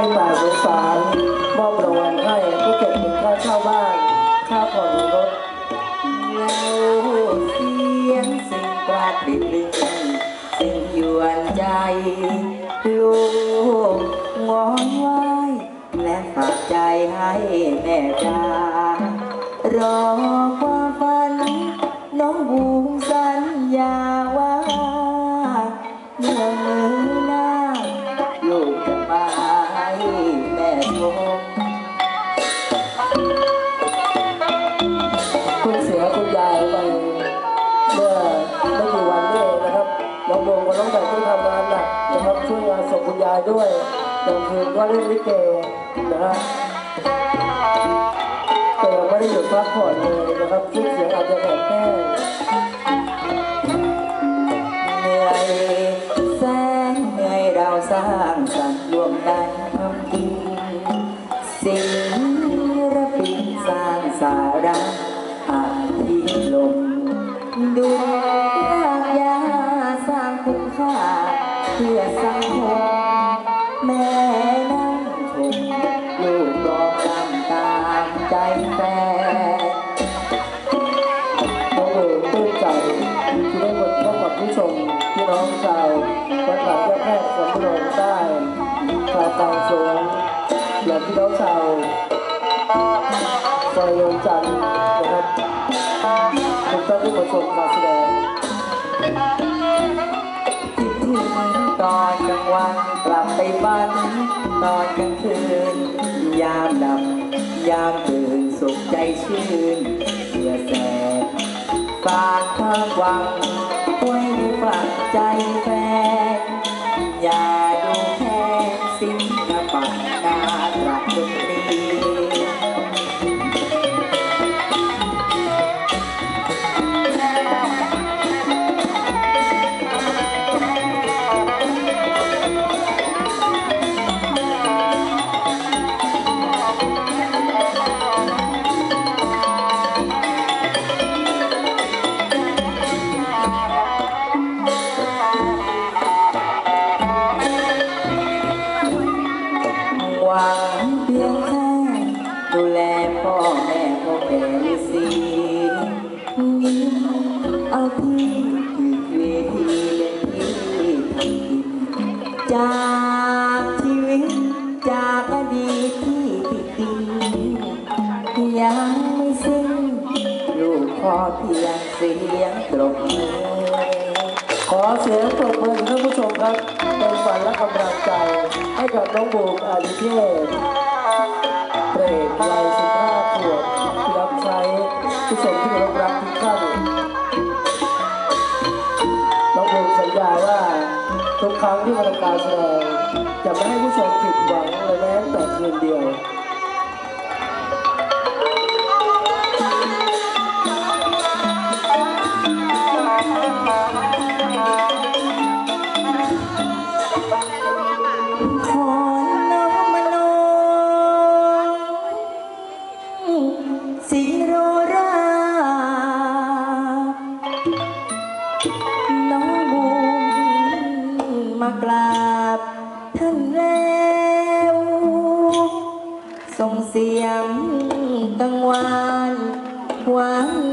ไม่ตายสงสารมอบรางวัลให้ ศพคุณยายด้วยกลางคืนก็เล่นลิเกนะฮะแต่ยังไม่ได้หยุดพักผ่อนเลยนะครับซึ่งเสียงอาจจะแหบแห้งเหนื่อยแสนเหนื่อยเราสร้างสรรค์รวมกันทำกินสิ่งระปินสร้างสาระอาทิลมดูร พื่อสังคมแม่นั่งชมลูกร้องรำตามใจแฟนน้องโบตื้นใจที่ได้มาพบกับผู้ชมพี่น้องชาววัดหลานยาแพทย์สำโรงใต้ชาวกลางสวนและพี่น้องชาวซอยโยนจันทร์นะครับทุกท่านที่มาชมการแสดงคิดถึง ตอนกลางวันกลับไปบ้านตอนกลางคืน ยามหลับ ยามตื่นสุขใจชื่นเพื่อแสบฝากความหวังไว้ในฝักใจแฟน ดูแลพ่อแม่พ่อแก่ฤาษีเอาที่คือเวทีเป็นที่ทำกินจากชีวิตจากอดีตที่ผิดดินยังไม่สิ้นลูกพอเพียงเสียงตรบมือขอเสียงปรบมือท่านผู้ชมครับ เป็นฝันและกำลังใจให้กับน้องบูมอาริเทพ ทุกครั้งที่มาทำการแสดงจะไม่ให้ผู้ชมผิดหวังเลยแม้แต่คืนเดียว ส่งเสียงกังวานหวาน